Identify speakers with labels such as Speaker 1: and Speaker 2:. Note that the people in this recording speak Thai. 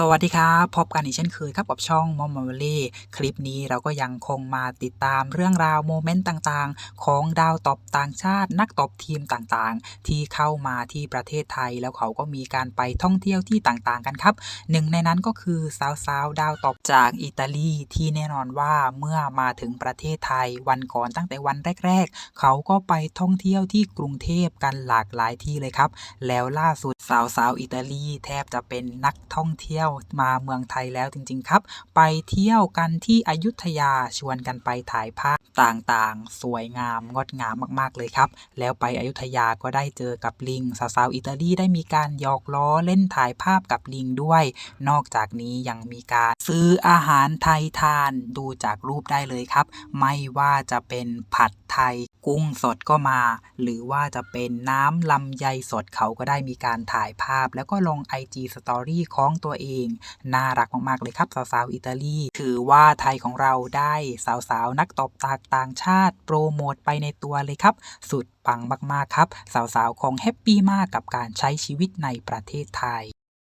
Speaker 1: สวัสดีครับ พบกันอีกเช่นเคยครับกับช่องมอมม v ลี่คลิปนี้เราก็ยังคงมาติดตามเรื่องราวโมเมนต์ต่างๆ ของดาวตบต่างชาติ นักตบทีมต่างๆ ที่เข้ามาที่ประเทศไทย แล้วเขาก็มีการไปท่องเที่ยวที่ต่างๆ กันครับ หนึ่งในนั้นก็คือสาวๆดาวตบจากอิตาลีที่แน่นอนว่าเมื่อมาถึงประเทศไทยวันก่อนตั้งแต่วันแรก ๆ เขาก็ไปท่องเที่ยวที่กรุงเทพกันหลากหลายที่เลยครับ แล้วล่าสุดสาวๆอิตาลีแทบจะเป็นนักท่องเที่ยวยวมาเมืองไทยแล้วจริง ๆ ครับ ไปเที่ยวกันที่อยุธยาชวนกันไปถ่ายภาพต่างๆ สวยงามงดงามมากๆเลยครับ แล้วไปอยุธยาก็ได้เจอกับลิงสาวๆอิตาลีได้มีการหยอกล้อเล่นถ่ายภาพกับลิงด้วย นอกจากนี้ยังมีการซื้ออาหารไทยทานดูจากรูปได้เลยครับ ไม่ว่าจะเป็นผัดไทย กุ้งสดก็มา หรือว่าจะเป็นน้ำลำไยสดเขาก็ได้มีการถ่ายภาพ แล้วก็ลง IG Story ของตัวเอง น่ารักมาก ๆ เลยครับสาวๆอิตาลี ถือว่าไทยของเราได้สาวๆนักตบตากต่างชาติ โปรโมทไปในตัวเลยครับ สุดปังมาก ๆ ครับ สาวๆคงแฮปปี้มากกับการใช้ชีวิตในประเทศไทย